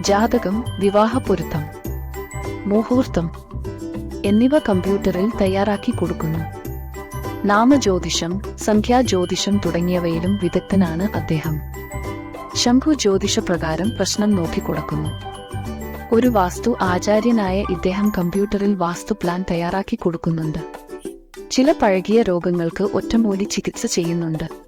ജാതകം വിവാഹ പൊരുത്തം മുഹൂർത്തം എന്നിവ കമ്പ്യൂട്ടറിൽ തയ്യാറാക്കി കൊടുക്കുന്നു. നാമജ്യോതിഷം സംഖ്യാജ്യോതിഷം തുടങ്ങിയവയിലും വിദഗ്ധനാണ് അദ്ദേഹം. ശംഭു ജ്യോതിഷ പ്രകാരം പ്രശ്നം നോക്കിക്കൊടുക്കുന്നു ഒരു വാസ്തു ആചാര്യനായ ഇദ്ദേഹം കമ്പ്യൂട്ടറിൽ വാസ്തു പ്ലാൻ തയ്യാറാക്കി കൊടുക്കുന്നുണ്ട്. ചില പഴകിയ രോഗങ്ങൾക്ക് ഒറ്റമൂലി ചികിത്സ ചെയ്യുന്നുണ്ട്.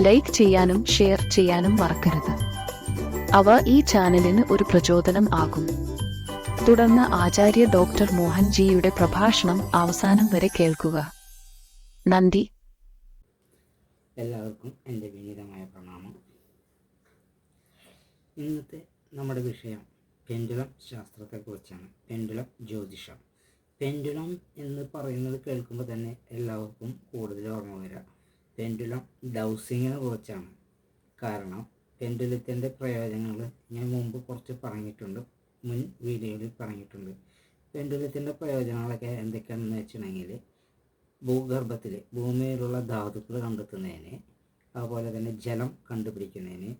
ലൈക്ക് ചെയ്യാനും ഷെയർ ചെയ്യാനും മറക്കരുത്. അവ ഈ ചാനലിന് ഒരു പ്രചോദനം ആകും. തുടർന്ന് ആചാര്യ ഡോക്ടർ മോഹൻജിയുടെ പ്രഭാഷണം അവസാനം വരെ കേൾക്കുക. നന്ദി. എല്ലാവർക്കും എന്റെ വിനീതമായ പ്രണാമം. ഇന്നത്തെ നമ്മുടെ വിഷയം പെൻഡുലം ശാസ്ത്രത്തെക്കുറിച്ചാണ്. പെൻഡുലം ജ്യോതിഷം. പെൻഡുലം എന്ന് പറയുന്നത് കേൾക്കുമ്പോൾ തന്നെ എല്ലാവർക്കും കൂടുതൽ ഓർമ്മ വരിക. പെൻഡുലം ഡൗസിങ്ങിനെ കുറിച്ചാണ്. കാരണം പെൻഡുലത്തിന്റെ പ്രയോജനങ്ങൾ ഞാൻ മുമ്പ് കുറച്ച് പറഞ്ഞിട്ടുണ്ട് മുൻ വീഡിയോയിൽ പറഞ്ഞിട്ടുണ്ട്. പെൻഡുലത്തിന്റെ പ്രയോജനങ്ങളൊക്കെ എന്തൊക്കെയാണെന്ന് വെച്ചിട്ടുണ്ടെങ്കിൽ ഭൂഗർഭത്തിൽ ഭൂമിയിലുള്ള ധാതുക്കൾ കണ്ടെത്തുന്നതിന് അതുപോലെ തന്നെ ജലം കണ്ടുപിടിക്കുന്നതിന്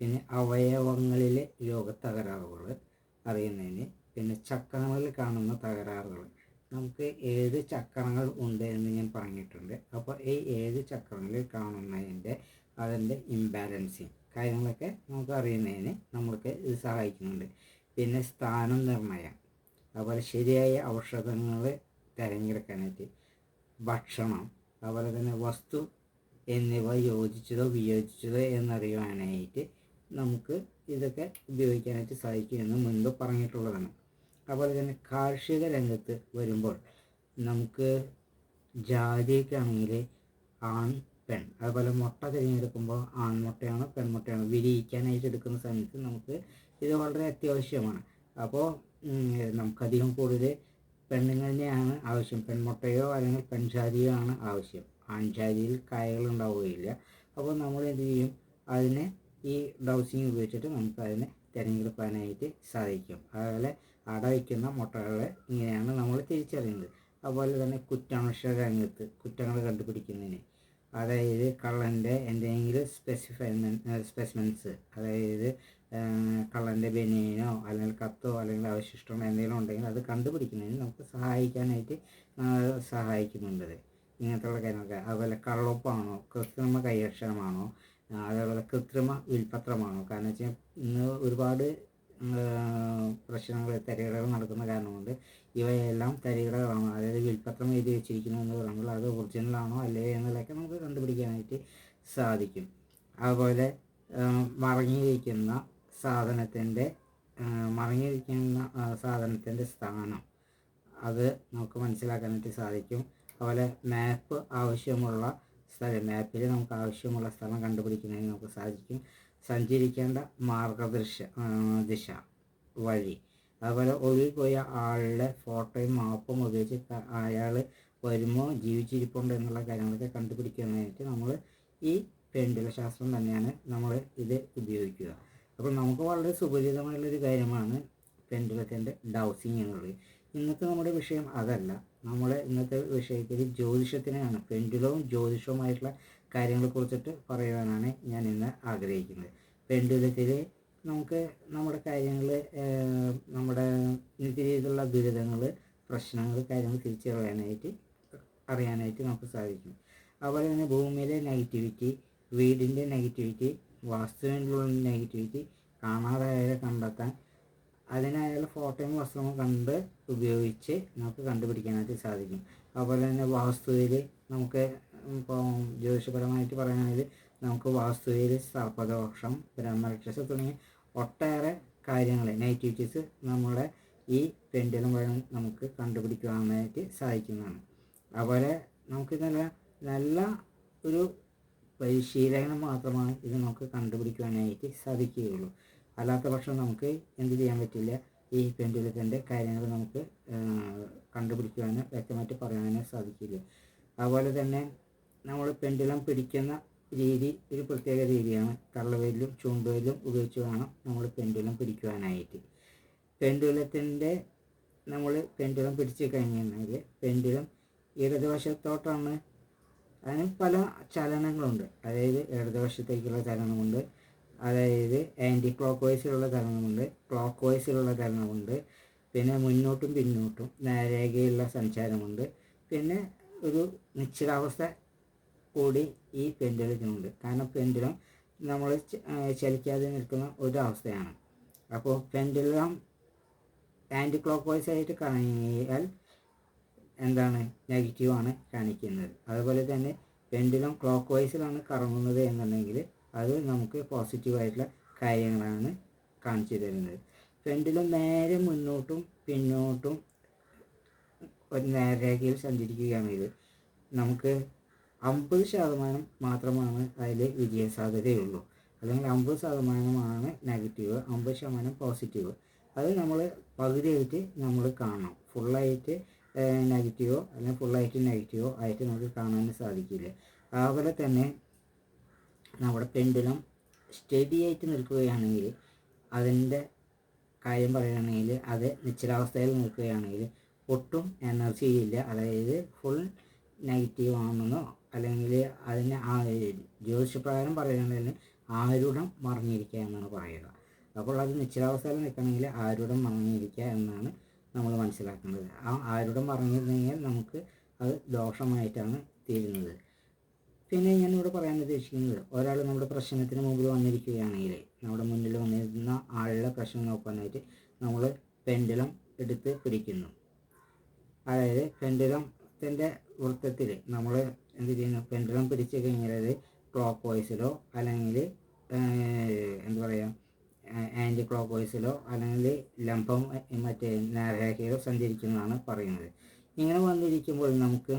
പിന്നെ അവയവങ്ങളിലെ രോഗത്തകരാറുകൾ അറിയുന്നതിന് പിന്നെ ചക്രങ്ങളിൽ കാണുന്ന തകരാറുകൾ നമുക്ക് ഏഴ് ചക്രങ്ങൾ ഉണ്ട് എന്ന് ഞാൻ പറഞ്ഞിട്ടുണ്ട്. അപ്പോൾ ഈ ഏഴ് ചക്രങ്ങളിൽ കാണുന്നതിന്റെ അതിന്റെ ഇംബാലൻസിങ് കാര്യങ്ങളൊക്കെ നമുക്ക് അറിയുന്നതിന് നമ്മൾക്ക് ഇത് സഹായിക്കുന്നുണ്ട്. പിന്നെ സ്ഥാനം നിർണയം അതുപോലെ ശരിയായ ഔഷധങ്ങൾ തിരഞ്ഞെടുക്കാനായിട്ട് ഭക്ഷണം അതുപോലെ തന്നെ വസ്തു എന്നിവ യോജിച്ചതോ വിയോജിച്ചതോ എന്നറിയുവാനായിട്ട് നമുക്ക് ഇതൊക്കെ ഉപയോഗിക്കാനായിട്ട് സാധിക്കുമെന്ന് മുൻപ് പറഞ്ഞിട്ടുള്ളതാണ്. അതുപോലെ തന്നെ കാർഷിക രംഗത്ത് വരുമ്പോൾ നമുക്ക് ജാതിക്കാണെങ്കിൽ ആൺ പെൺ. അതുപോലെ മുട്ട തിരഞ്ഞെടുക്കുമ്പോൾ ആൺമുട്ടയാണോ പെൺമുട്ടയാണോ വിരിയിക്കാനായിട്ട് എടുക്കുന്ന സമയത്ത് നമുക്ക് ഇത് വളരെ അത്യാവശ്യമാണ്. അപ്പോൾ നമുക്കധികം കൂടുതൽ പെണ്ണുങ്ങളെയാണ് ആവശ്യം. പെൺമുട്ടയോ അല്ലെങ്കിൽ പെൺജാതിയോ ആണ് ആവശ്യം. ആൺജാതിയിൽ കായകൾ ഉണ്ടാവുകയില്ല. അപ്പോൾ നമ്മൾ എന്ത് ചെയ്യും? അതിനെ ഈ ഡൗസിങ് ഉപയോഗിച്ചിട്ട് നമുക്ക് അതിനെ തിരഞ്ഞെടുക്കാനായിട്ട് സാധിക്കും. അതുപോലെ അട വയ്ക്കുന്ന മുട്ടകളെ ഇങ്ങനെയാണ് നമ്മൾ തിരിച്ചറിയുന്നത്. അതുപോലെ തന്നെ കുറ്റാംശ രംഗത്ത് കുറ്റങ്ങൾ കണ്ടുപിടിക്കുന്നതിന്. അതായത് കള്ളന്റെ എന്തെങ്കിലും സ്പെസിഫൈ സ്പെസിമെൻസ് അതായത് കള്ളന്റെ ബനിയനോ അല്ലെങ്കിൽ കത്തോ അല്ലെങ്കിൽ അവശിഷ്ടമോ എന്തെങ്കിലും ഉണ്ടെങ്കിൽ അത് കണ്ടുപിടിക്കുന്നതിന് നമുക്ക് സഹായിക്കാനായിട്ട് സഹായിക്കുന്നുണ്ട് ഇങ്ങനത്തുള്ള കാര്യങ്ങളൊക്കെ. അതുപോലെ കള്ളൊപ്പാണോ കൃത്രിമ കൈയക്ഷരമാണോ അതേപോലെ കൃത്രിമ വിൽപത്രമാണോ. കാരണം വെച്ചാൽ ഇന്ന് ഒരുപാട് പ്രശ്നങ്ങൾ തരികടകൾ നടക്കുന്ന കാരണമുണ്ട്. ഇവയെല്ലാം തരികടകളാണ്. അതായത് വിൽപ്പത്രം എഴുതി വെച്ചിരിക്കുന്നു എന്ന് പറയുമ്പോൾ അത് ഒറിജിനലാണോ അല്ലേ എന്നുള്ളതൊക്കെ നമുക്ക് കണ്ടുപിടിക്കാനായിട്ട് സാധിക്കും. അതുപോലെ മറങ്ങിയിരിക്കുന്ന സാധനത്തിന്റെ മറങ്ങിയിരിക്കുന്ന സാധനത്തിന്റെ സ്ഥാനം. അത് നമുക്ക് മനസ്സിലാക്കാനായിട്ട് സാധിക്കും. അതുപോലെ മാപ്പ് ആവശ്യമുള്ള സ്ഥലം മാപ്പിൽ നമുക്ക് ആവശ്യമുള്ള സ്ഥലം കണ്ടുപിടിക്കുന്നതിന് നമുക്ക് സാധിക്കും. സഞ്ചരിക്കേണ്ട മാർഗദർശ ദിശ വഴി. അതുപോലെ ഒഴുകിപ്പോയ പോയ ആളുടെ ഫോട്ടോയും മാപ്പും ഉപയോഗിച്ച് അയാൾ വരുമോ ജീവിച്ചിരിപ്പുണ്ടോ എന്നുള്ള കാര്യങ്ങളൊക്കെ കണ്ടുപിടിക്കുന്നതിനായിട്ട് നമ്മൾ ഈ പെൻഡുല ശാസ്ത്രം തന്നെയാണ് നമ്മൾ ഇത് ഉപയോഗിക്കുക. അപ്പോൾ നമുക്ക് വളരെ സുപരിചിതമായുള്ളൊരു കാര്യമാണ് പെൻഡുലത്തിന്റെ ഡൗസിങ് എന്നുള്ളത്. ഇന്നത്തെ നമ്മുടെ വിഷയം അതല്ല. നമ്മുടെ ഇന്നത്തെ വിഷയത്തിൽ ജ്യോതിഷത്തിനെയാണ് പെൻഡുലവും ജ്യോതിഷവുമായിട്ടുള്ള കാര്യങ്ങളെ കുറിച്ചിട്ട് പറയുവാനാണ് ഞാൻ ഇന്ന് ആഗ്രഹിക്കുന്നത്. പെൻഡുലത്തിൽ നമുക്ക് നമ്മുടെ കാര്യങ്ങൾ നമ്മുടെ നിത്യ രീതിയിലുള്ള ദുരിതങ്ങൾ പ്രശ്നങ്ങൾ കാര്യങ്ങൾ തിരിച്ചറിയാനായിട്ട് അറിയാനായിട്ട് നമുക്ക് സാധിക്കും. അതുപോലെ തന്നെ ഭൂമിയിലെ നെഗറ്റിവിറ്റി വീടിന്റെ നെഗറ്റിവിറ്റി വാസ്തുവിനുള്ള നെഗറ്റിവിറ്റി കാണാതായവരെ കണ്ടെത്താൻ അതിനായുള്ള ഫോട്ടോയും വസ്ത്രവും കണ്ട് ഉപയോഗിച്ച് നമുക്ക് കണ്ടുപിടിക്കാനായിട്ട് സാധിക്കും. അതുപോലെ തന്നെ വാസ്തുവിൽ നമുക്ക് ഇപ്പോൾ ജ്യോതിഷപരമായിട്ട് പറയുകയാണെങ്കിൽ നമുക്ക് വാസ്തുവിൽ സർപ്പദോഷം ബ്രഹ്മരക്ഷസ് തുടങ്ങിയ ഒട്ടേറെ കാര്യങ്ങൾ നെഗറ്റിവിറ്റീസ് നമ്മുടെ ഈ പെൻഡിലും വഴി നമുക്ക് കണ്ടുപിടിക്കുവാനായിട്ട് സാധിക്കുന്നതാണ്. അതുപോലെ നമുക്ക് നല്ല നല്ല ഒരു പരിശീലനം മാത്രമാണ് ഇത് നമുക്ക് കണ്ടുപിടിക്കുവാനായിട്ട് സാധിക്കുകയുള്ളൂ. അല്ലാത്ത പക്ഷം നമുക്ക് എന്ത് ചെയ്യാൻ പറ്റില്ല? ഈ പെൻഡുലത്തിന്റെ കാര്യങ്ങൾ നമുക്ക് കണ്ടുപിടിക്കുവാനോ വ്യക്തമായിട്ട് പറയാനോ സാധിക്കില്ല. അതുപോലെ തന്നെ നമ്മൾ പെൻഡുലം പിടിക്കുന്ന രീതി ഒരു പ്രത്യേക രീതിയാണ്. കള്ളവേലും ചൂണ്ടുവേലും ഉപയോഗിച്ച് വേണം നമ്മൾ പെൻഡുലം പിടിക്കുവാനായിട്ട്. പെൻഡുലത്തിന്റെ നമ്മൾ പെൻഡുലം പിടിച്ച് കഴിഞ്ഞാൽ പെൻഡുലം ഇടതുവശത്തോട്ടാണ്. അതിന് പല ചലനങ്ങളുണ്ട്. അതായത് ഇടതുവശത്തേക്കുള്ള ചലനമുണ്ട്. അതായത് ആന്റി ക്ലോക്ക് വൈസിലുള്ള ചലനമുണ്ട്. ക്ലോക്ക് വൈസിലുള്ള ചലനമുണ്ട്. പിന്നെ മുന്നോട്ടും പിന്നോട്ടും നേരേഖയുള്ള സഞ്ചാരമുണ്ട്. പിന്നെ ഒരു നിശ്ചലാവസ്ഥ കൂടി ഈ പെൻഡുലത്തിനുണ്ട് കാരണം പെൻഡുലം നമ്മൾ ചലിക്കാതെ നിൽക്കുന്ന ഒരു അവസ്ഥയാണ് അപ്പോൾ പെൻഡുലം ആന്റി ക്ലോക്ക് വൈസ് ആയിട്ട് കറങ്ങിയാൽ എന്താണ്? നെഗറ്റീവാണ് കാണിക്കുന്നത്. അതുപോലെ തന്നെ പെൻഡുലം ക്ലോക്ക് വൈസിലാണ് കറങ്ങുന്നത് എന്നുണ്ടെങ്കിൽ അത് നമുക്ക് പോസിറ്റീവായിട്ടുള്ള കാര്യങ്ങളാണ് കാണിച്ചു തരുന്നത്. പെൻഡുലം നേരെ മുന്നോട്ടും പിന്നോട്ടും ഒരു നേരരേഖയിൽ സഞ്ചരിക്കുകയാണെങ്കിൽ നമുക്ക് അമ്പത് ശതമാനം മാത്രമാണ് അതിൽ വിജയസാധ്യതയുള്ളൂ. അല്ലെങ്കിൽ അമ്പത് ശതമാനമാണ് നെഗറ്റീവ് അമ്പത് ശതമാനം പോസിറ്റീവ്. അത് നമ്മൾ പകുതിയായിട്ട് നമ്മൾ കാണണം. ഫുള്ളായിട്ട് നെഗറ്റീവോ അല്ലെങ്കിൽ ഫുള്ളായിട്ട് നെഗറ്റീവോ ആയിട്ട് നമുക്ക് കാണാൻ സാധിക്കില്ല. അതുപോലെ തന്നെ നമ്മുടെ പെൻഡുലം സ്റ്റഡി ആയിട്ട് നിൽക്കുകയാണെങ്കിൽ അതിന്റെ കാര്യം പറയുകയാണെങ്കിൽ അത് നിശ്ചലാവസ്ഥയിൽ നിൽക്കുകയാണെങ്കിൽ ഒട്ടും എനർജി ഇല്ല. അതായത് ഫുൾ നെഗറ്റീവ് ആണെന്നോ അല്ലെങ്കിൽ അതിന് ആ ജ്യോതിഷപ്രകാരം പറയുകയാണെങ്കിൽ ആരുടം മറിഞ്ഞിരിക്കുക എന്നാണ് പറയുക. അപ്പോൾ അത് നിശ്ചിതാവസ്ഥയിൽ നിൽക്കണമെങ്കിൽ ആരുടം മറിഞ്ഞിരിക്കുക എന്നാണ് നമ്മൾ മനസ്സിലാക്കുന്നത്. ആ ആരുടം മറിഞ്ഞിരുന്നെങ്കിൽ നമുക്ക് അത് ദോഷമായിട്ടാണ് തീരുന്നത്. പിന്നെ ഞാൻ ഇവിടെ പറയാൻ ഉദ്ദേശിക്കുന്നത് ഒരാൾ നമ്മുടെ പ്രശ്നത്തിന് മുമ്പിൽ വന്നിരിക്കുകയാണെങ്കിൽ നമ്മുടെ മുന്നിൽ വന്നിരുന്ന ആളുടെ പ്രശ്നം നോക്കാനായിട്ട് നമ്മൾ പെൻഡലം എടുത്ത് പിടിക്കുന്നു. അതായത് പെൻഡലത്തിന്റെ വൃത്തത്തിൽ നമ്മൾ എന്ത് ചെയ്യുന്നു? പെൻഡുലം പിടിച്ചു കഴിഞ്ഞാൽ ക്ലോക്ക് വൈസിലോ അല്ലെങ്കിൽ എന്താ പറയുക ആന്റി ക്ലോക്ക് വൈസിലോ അല്ലെങ്കിൽ ലംബം മറ്റേ നേർരേഖയിലോ സഞ്ചരിക്കുന്നതാണ് പറയുന്നത്. ഇങ്ങനെ വന്നിരിക്കുമ്പോൾ നമുക്ക്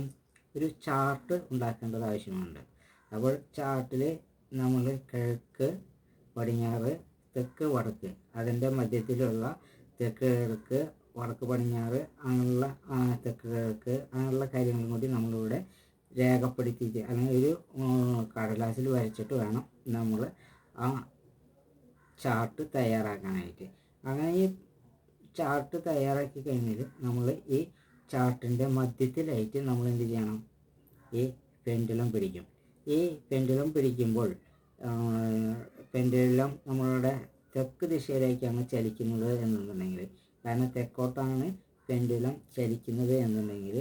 ഒരു ചാർട്ട് ഉണ്ടാക്കേണ്ടത് ആവശ്യമുണ്ട്. അപ്പോൾ ചാർട്ടിൽ നമ്മൾ കിഴക്ക് പടിഞ്ഞാറ് തെക്ക് വടക്ക് അതിന്റെ മധ്യത്തിലുള്ള തെക്ക് കിഴക്ക് വടക്ക് പടിഞ്ഞാറ് അങ്ങനെയുള്ള തെക്ക് കിഴക്ക് അങ്ങനെയുള്ള കാര്യങ്ങളും കൂടി നമ്മളിവിടെ രേഖപ്പെടുത്തിയിട്ട് അല്ലെങ്കിൽ ഒരു കടലാസിൽ വരച്ചിട്ട് വേണം നമ്മൾ ആ ചാർട്ട് തയ്യാറാക്കാനായിട്ട്. അങ്ങനെ ഈ ചാർട്ട് തയ്യാറാക്കി കഴിഞ്ഞാൽ നമ്മൾ ഈ ചാർട്ടിന്റെ മധ്യത്തിലായിട്ട് നമ്മൾ എന്ത് ചെയ്യണം? ഈ പെൻഡുലം പിടിക്കും. ഈ പെൻഡുലം പിടിക്കുമ്പോൾ പെൻഡുലം നമ്മളുടെ തെക്ക് ദിശയിലേക്കാണ് ചലിക്കുന്നത് എന്നുണ്ടെങ്കിൽ. കാരണം തെക്കോട്ടാണ് പെൻഡുലം ചലിക്കുന്നത് എന്നുണ്ടെങ്കിൽ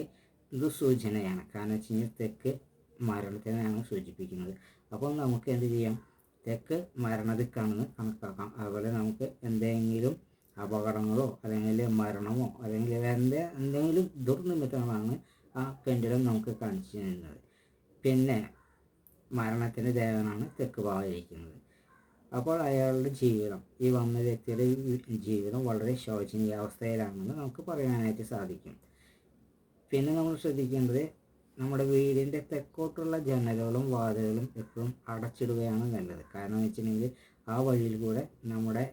ഇത് സൂചനയാണ്. കാരണം വെച്ച് കഴിഞ്ഞാൽ തെക്ക് മരണത്തിനെയാണ് സൂചിപ്പിക്കുന്നത്. അപ്പോൾ നമുക്ക് എന്ത് ചെയ്യാം? തെക്ക് മരണദിക്കാണെന്ന് കണക്കാക്കാം. അതുപോലെ നമുക്ക് എന്തെങ്കിലും അപകടങ്ങളോ അല്ലെങ്കിൽ മരണമോ അല്ലെങ്കിൽ എന്ത് എന്തെങ്കിലും ദുർനിമിത്തങ്ങളാണ് ആ പെൻഡുലം നമുക്ക് കാണിച്ചു തരുന്നത്. പിന്നെ മരണത്തിന്റെ ദേവനാണ് തെക്ക് ഭാഗമായിരിക്കുന്നത്. അപ്പോൾ അയാളുടെ ജീവിതം ഈ വന്ന വ്യക്തിയുടെ ജീവിതം വളരെ ശോചനീയാവസ്ഥയിലാണെന്ന് നമുക്ക് പറയാനായിട്ട് സാധിക്കും. പിന്നെ നമ്മൾ ശ്രദ്ധിക്കേണ്ടത് നമ്മുടെ വീടിന്റെ തെക്കോട്ടുള്ള ജനലുകളും വാതിലുകളും എപ്പോഴും അടച്ചിടുകയാണ് നല്ലത്. കാരണം എന്ന് വെച്ചിട്ടുണ്ടെങ്കിൽ ആ വഴിയിൽ കൂടെ നമ്മുടെ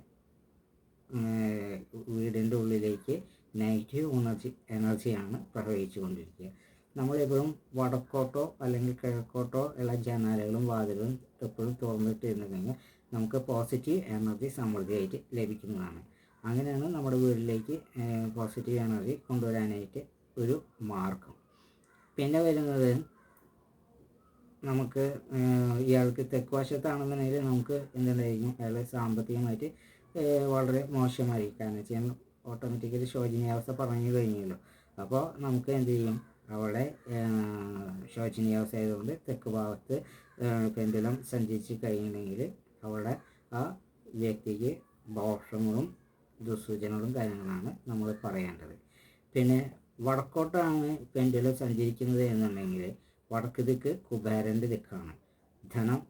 വീടിന്റെ ഉള്ളിലേക്ക് നെഗറ്റീവ് എനർജി എനർജിയാണ് പ്രവഹിച്ചു കൊണ്ടിരിക്കുക നമ്മളെപ്പോഴും വടക്കോട്ടോ അല്ലെങ്കിൽ കിഴക്കോട്ടോ ഉള്ള ജനാലകളും വാതിലുകളും എപ്പോഴും തുറന്നിട്ടിരുന്നു കഴിഞ്ഞാൽ നമുക്ക് പോസിറ്റീവ് എനർജി സമൃദ്ധിയായിട്ട് ലഭിക്കുന്നതാണ്. അങ്ങനെയാണ് നമ്മുടെ വീട്ടിലേക്ക് പോസിറ്റീവ് എനർജി കൊണ്ടുവരാനായിട്ട് ഒരു മാർഗം. പിന്നെ വരുന്നത് നമുക്ക് ഇയാൾക്ക് തെക്ക് വശത്താണെന്നുണ്ടെങ്കിൽ നമുക്ക് എന്തുണ്ടായിരിക്കും? അയാൾ സാമ്പത്തികമായിട്ട് വളരെ മോശമായിരിക്കും. കാരണം വെച്ചാൽ ഓട്ടോമാറ്റിക്കലി ശോചനീയാവസ്ഥ പറഞ്ഞു കഴിഞ്ഞല്ലോ. അപ്പോൾ നമുക്ക് എന്ത് ചെയ്യും? അവിടെ ശോചനീയാവസ്ഥ ആയതുകൊണ്ട് തെക്ക് ഭാഗത്ത് പെൻഡലം സഞ്ചരിച്ച് കഴിയണമെങ്കിൽ അവിടെ ആ വ്യക്തിക്ക് ദോഷങ്ങളും ദുസ്സൂചനകളും കാര്യങ്ങളാണ് നമ്മൾ പറയേണ്ടത്. പിന്നെ വടക്കോട്ടാണ് പെൻഡുലം സഞ്ചരിക്കുന്നത് എന്നുണ്ടെങ്കിൽ വടക്ക് ദിക്ക് കുബേരന്റെ ദിക്കാണ്. ധനം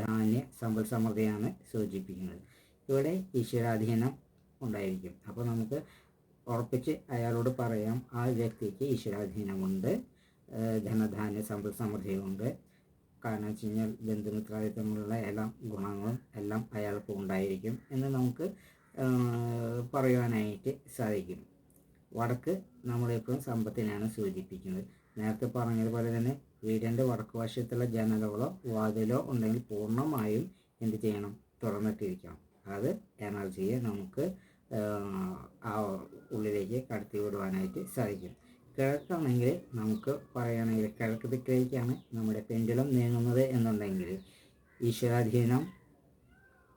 ധാന്യ സമ്പൽ സമൃദ്ധിയാണ് സൂചിപ്പിക്കുന്നത്. ഇവിടെ ഈശ്വരാധീനം ഉണ്ടായിരിക്കും. അപ്പോൾ നമുക്ക് ഉറപ്പിച്ച് അയാളോട് പറയാം ആ വ്യക്തിക്ക് ഈശ്വരാധീനമുണ്ട് ധനധാന്യ സമ്പൽ സമൃദ്ധിയുണ്ട് കാരണം വെച്ച് കഴിഞ്ഞാൽ ബന്ധുമിത്രാദിത്വങ്ങളുള്ള എല്ലാ ഗുണങ്ങളും എല്ലാം അയാൾക്ക് ഉണ്ടായിരിക്കും എന്ന് നമുക്ക് പറയുവാനായിട്ട് സാധിക്കും. വടക്ക് നമ്മളെപ്പോഴും സമ്പത്തിനെയാണ് സൂചിപ്പിക്കുന്നത്. നേരത്തെ പറഞ്ഞതുപോലെ തന്നെ വീടിന്റെ വടക്ക് വശത്തുള്ള ജനലുകളോ വാതിലോ ഉണ്ടെങ്കിൽ പൂർണമായും എന്ത് ചെയ്യണം? തുറന്നിട്ടിരിക്കണം. അത് എനർജിയെ നമുക്ക് ആ ഉള്ളിലേക്ക് കടത്തി വിടുവാനായിട്ട് സാധിക്കും. കിഴക്കാണെങ്കിൽ നമുക്ക് പറയുകയാണെങ്കിൽ കിഴക്ക് ദിക്കിലേക്കാണ് നമ്മുടെ പെൻഡുലം നീങ്ങുന്നത് എന്നുണ്ടെങ്കിൽ ഈശ്വരാധീനം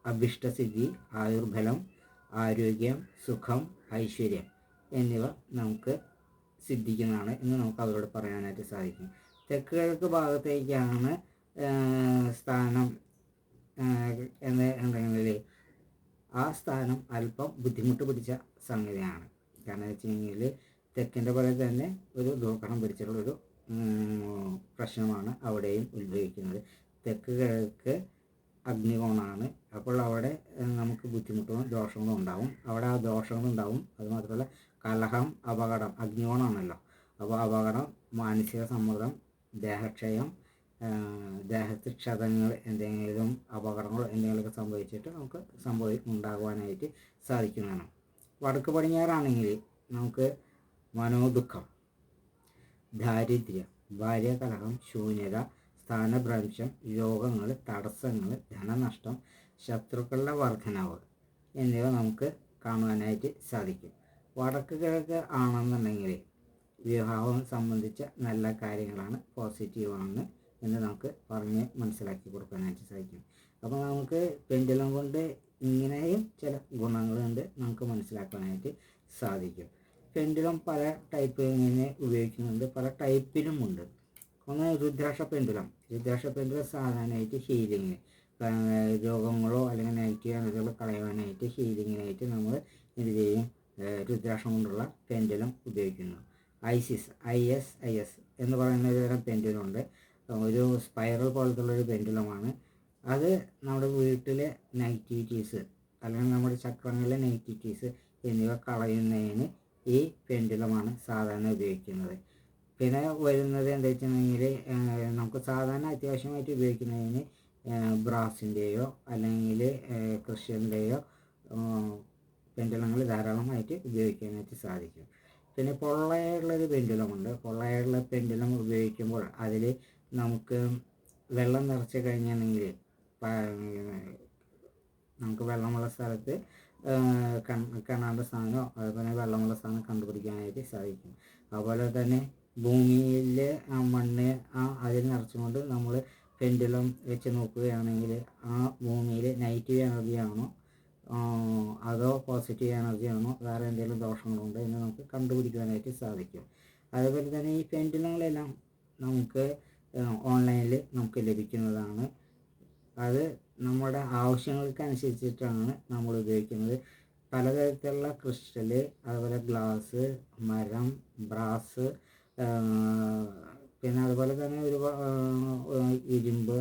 അഭിഷ്ടസിദ്ധി ആയുർബലം ആരോഗ്യം സുഖം ഐശ്വര്യം. എന്നിവ നമുക്ക് സിദ്ധിക്കുന്നതാണ് എന്ന് നമുക്ക് അവരോട് പറയാനായിട്ട് സാധിക്കും. തെക്ക് കിഴക്ക് ഭാഗത്തേക്കാണ് സ്ഥാനം ആഹ്, എന്ന് ഉണ്ടെങ്കിൽ ആ സ്ഥാനം അല്പം ബുദ്ധിമുട്ട് പിടിച്ച സംഗതിയാണ്. കാരണം വെച്ച് കഴിഞ്ഞാൽ തെക്കിന്റെ പോലെ തന്നെ ഒരു ദൂർഘടം പിടിച്ചിട്ടുള്ളൊരു പ്രശ്നമാണ് അവിടെയും ഉത്ഭവിക്കുന്നത്. തെക്ക് കിഴക്ക് അഗ്നികോണാണ്. അപ്പോൾ അവിടെ നമുക്ക് ബുദ്ധിമുട്ടുകളും ദോഷങ്ങളും ഉണ്ടാവും. അവിടെ ആ ദോഷങ്ങളുണ്ടാവും. അതുമാത്രമല്ല കലഹം അപകടം അഗ്നിയോണമാണല്ലോ അപ്പോൾ അപകടം മാനസിക സമ്മർദ്ദം ദേഹക്ഷയം ദേഹത്തിൽ ദേഹത്ത് ക്ഷതങ്ങൾ എന്തെങ്കിലും അപകടങ്ങളോ എന്തെങ്കിലുമൊക്കെ സംഭവിച്ചിട്ട് നമുക്ക് സംഭവി ഉണ്ടാകുവാനായിട്ട് സാധിക്കുന്നതാണ്. വടക്ക് പടിഞ്ഞാറാണെങ്കിൽ നമുക്ക് മനോദുഃഖം ദാരിദ്ര്യം ഭാര്യകലഹം ശൂന്യത സ്ഥാനഭ്രംശം രോഗങ്ങൾ തടസ്സങ്ങൾ ധനനഷ്ടം ശത്രുക്കളുടെ വർധനവ് എന്നിവ നമുക്ക് കാണുവാനായിട്ട് സാധിക്കും. വടക്ക് കിഴക്ക് ആണെന്നുണ്ടെങ്കിൽ വിവാഹം സംബന്ധിച്ച നല്ല കാര്യങ്ങളാണ് പോസിറ്റീവാണ് എന്ന് നമുക്ക് പറഞ്ഞ് മനസ്സിലാക്കി കൊടുക്കാനായിട്ട് സാധിക്കും. അപ്പോൾ നമുക്ക് പെൻഡലം കൊണ്ട് ഇങ്ങനെയും ചില ഗുണങ്ങളുണ്ട് നമുക്ക് മനസ്സിലാക്കാനായിട്ട് സാധിക്കും. പെൻഡുലം പല ടൈപ്പ് ഇങ്ങനെ ഉപയോഗിക്കുന്നുണ്ട് പല ടൈപ്പിലും ഉണ്ട്. ഒന്ന് രുദ്രാക്ഷ പെൻഡുലം രുദ്രാക്ഷ പെൻഡുലം സാധാരണയായിട്ട് ഹീലിങ് രോഗങ്ങളോ അല്ലെങ്കിൽ നെഗറ്റീവ് എനർജികളോ കളയുവാനായിട്ട് ഹീലിങ്ങിനായിട്ട് നമ്മൾ എന്ത് ചെയ്യും? രുദ്രാക്ഷം കൊണ്ടുള്ള പെൻഡുലം ഉപയോഗിക്കുന്നു. ISIS I S I S എന്ന് പറയുന്ന ഒരു തരം പെൻഡുലം ഉണ്ട് ഒരു സ്പൈറൽ പോലത്തുള്ള ഒരു പെൻഡുലമാണ്. അത് നമ്മുടെ വീട്ടിലെ നെഗറ്റിവിറ്റീസ് അല്ലെങ്കിൽ നമ്മുടെ ചക്രങ്ങളിലെ നെഗറ്റിവിറ്റീസ് എന്നിവ കളയുന്നതിന് ഈ പെൻഡുലമാണ് സാധാരണ ഉപയോഗിക്കുന്നത്. പിന്നെ വരുന്നത് എന്താ വെച്ചിട്ടുണ്ടെങ്കിൽ നമുക്ക് സാധാരണ അത്യാവശ്യമായിട്ട് ഉപയോഗിക്കുന്നതിന് ബ്രാസിന്റെയോ അല്ലെങ്കിൽ ക്രിസ്ത്യന്റെയോ പെൻഡുലങ്ങൾ ധാരാളമായിട്ട് ഉപയോഗിക്കാനായിട്ട് സാധിക്കും. പിന്നെ പൊള്ളയായിട്ടുള്ളൊരു പെൻഡുലമുണ്ട്. പൊള്ളയായിട്ടുള്ള പെൻഡലം ഉപയോഗിക്കുമ്പോൾ അതിൽ നമുക്ക് വെള്ളം നിറച്ച് കഴിഞ്ഞാണെങ്കിൽ നമുക്ക് വെള്ളമുള്ള സ്ഥലത്ത് കാണാണ്ട സ്ഥാനോ അതുപോലെ വെള്ളമുള്ള സ്ഥാനം കണ്ടുപിടിക്കാനായിട്ട് സാധിക്കും. അതുപോലെ തന്നെ ഭൂമിയിൽ ആ മണ്ണ് ആ അതിൽ നിറച്ചുകൊണ്ട് നമ്മൾ പെൻഡുലം വെച്ച് നോക്കുകയാണെങ്കിൽ ആ ഭൂമിയിൽ നെഗറ്റീവ് എനർജിയാണോ ആഹ് അതോ പോസിറ്റീവ് എനർജി എനർജിയാണോ വേറെ എന്തെങ്കിലും ദോഷങ്ങളുണ്ടോ എന്ന് നമുക്ക് കണ്ടുപിടിക്കുവാനായിട്ട് സാധിക്കും. അതുപോലെ തന്നെ ഈ പെൻഡുലങ്ങളെല്ലാം നമുക്ക് ഓൺലൈനിൽ നമുക്ക് ലഭിക്കുന്നതാണ്. അത് നമ്മുടെ ആവശ്യങ്ങൾക്കനുസരിച്ചിട്ടാണ് നമ്മൾ ഉപയോഗിക്കുന്നത്. പലതരത്തിലുള്ള ക്രിസ്റ്റൽ അതുപോലെ ഗ്ലാസ് മരം ബ്രാസ് പിന്നെ അതുപോലെ തന്നെ ഒരുപാട് ഇരുമ്പ്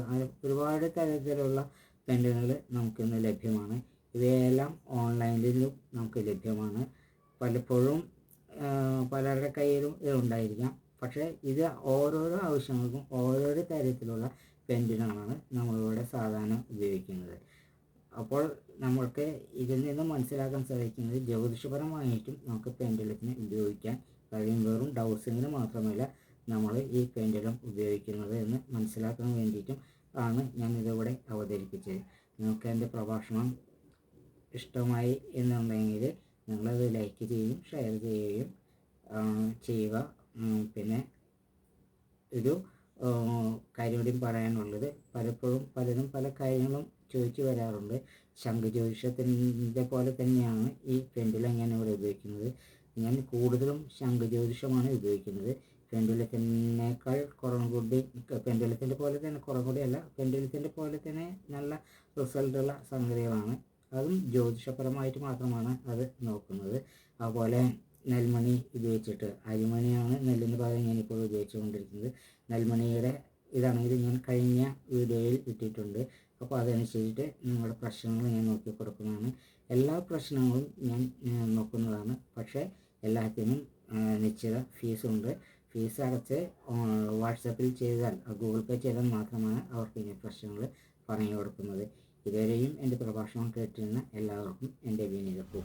ഒരുപാട് തരത്തിലുള്ള പെൻഡുകൾ നമുക്കിന്ന് ലഭ്യമാണ്. ഇവയെല്ലാം ഓൺലൈനിൽ നമുക്ക് ലഭ്യമാണ്. പലപ്പോഴും പലരുടെ കയ്യിലും ഉണ്ടായിരിക്കാം. പക്ഷേ ഇത് ഓരോരോ ആവശ്യങ്ങൾക്കും ഓരോരോ തരത്തിലുള്ള പെൻഡുലങ്ങളാണ് നമ്മളിവിടെ സാധാരണ ഉപയോഗിക്കുന്നത്. അപ്പോൾ നമ്മൾക്ക് ഇതിൽ നിന്ന് മനസ്സിലാക്കാൻ സാധിക്കുന്നത് ജ്യോതിഷപരമായിട്ടും നമുക്ക് പെൻഡുലത്തിനെ ഉപയോഗിക്കാൻ കഴിയും. വെറും ഡൗസിങ്ങിന് മാത്രമല്ല നമ്മൾ ഈ പെൻഡുലം ഉപയോഗിക്കുന്നത് എന്ന് മനസ്സിലാക്കാൻ വേണ്ടിയിട്ടും ആണ് ഞാൻ ഇതിവിടെ അവതരിപ്പിച്ചത്. നിങ്ങൾക്ക് എന്റെ പ്രഭാഷണം ഇഷ്ടമായി എന്നുണ്ടെങ്കിൽ നിങ്ങളത് ലൈക്ക് ചെയ്യും ഷെയർ ചെയ്യുകയും ചെയ്യുക. പിന്നെ ഒരു കാര്യം കൂടി പറയാനുള്ളത് പലപ്പോഴും പലരും പല കാര്യങ്ങളും ചോദിച്ചു വരാറുണ്ട്. ശംഖുജ്യോതിഷത്തിന്റെ പോലെ തന്നെയാണ് ഈ പെൻഡുലം ഞാൻ ഇവിടെ ഉപയോഗിക്കുന്നത്. ഞാൻ കൂടുതലും ശംഖുജ്യോതിഷമാണ് ഉപയോഗിക്കുന്നത്. പെൻഡുലത്തിനേക്കാൾ കുറവും കൂടി പെൻഡുലത്തിന്റെ പോലെ തന്നെ കുറവും കൂടി അല്ല പെൻഡുലത്തിന്റെ പോലെ തന്നെ നല്ല റിസൾട്ടുള്ള സംഗതികളാണ് അതും ജ്യോതിഷപരമായിട്ട് മാത്രമാണ് അത് നോക്കുന്നത്. അതുപോലെ നെൽമണി ഉപയോഗിച്ചിട്ട് അരിമണിയാണ് നെല്ലിന് പകരം ഞാനിപ്പോൾ ഉപയോഗിച്ചുകൊണ്ടിരിക്കുന്നത്. നെൽമണിയുടെ ഇതാണെങ്കിൽ ഞാൻ കഴിഞ്ഞ വീഡിയോയിൽ ഇട്ടിട്ടുണ്ട്. അപ്പോൾ അതനുസരിച്ചിട്ട് നിങ്ങളുടെ പ്രശ്നങ്ങൾ ഞാൻ നോക്കി കൊടുക്കുന്നതാണ്. എല്ലാ പ്രശ്നങ്ങളും ഞാൻ നോക്കുന്നതാണ്. പക്ഷേ എല്ലാത്തിനും നിശ്ചിത ഫീസുണ്ട്. ഫീസ് അടച്ച് വാട്സപ്പിൽ ചെയ്താൽ ഗൂഗിൾ പേ ചെയ്താൽ മാത്രമാണ് അവർക്ക് ഇങ്ങനെ പ്രശ്നങ്ങൾ പറഞ്ഞു കൊടുക്കുന്നത്. ഇതുവരെയും എന്റെ പ്രഭാഷണം കേട്ടിരുന്ന എല്ലാവർക്കും എന്റെ വിനീതപ്പൂ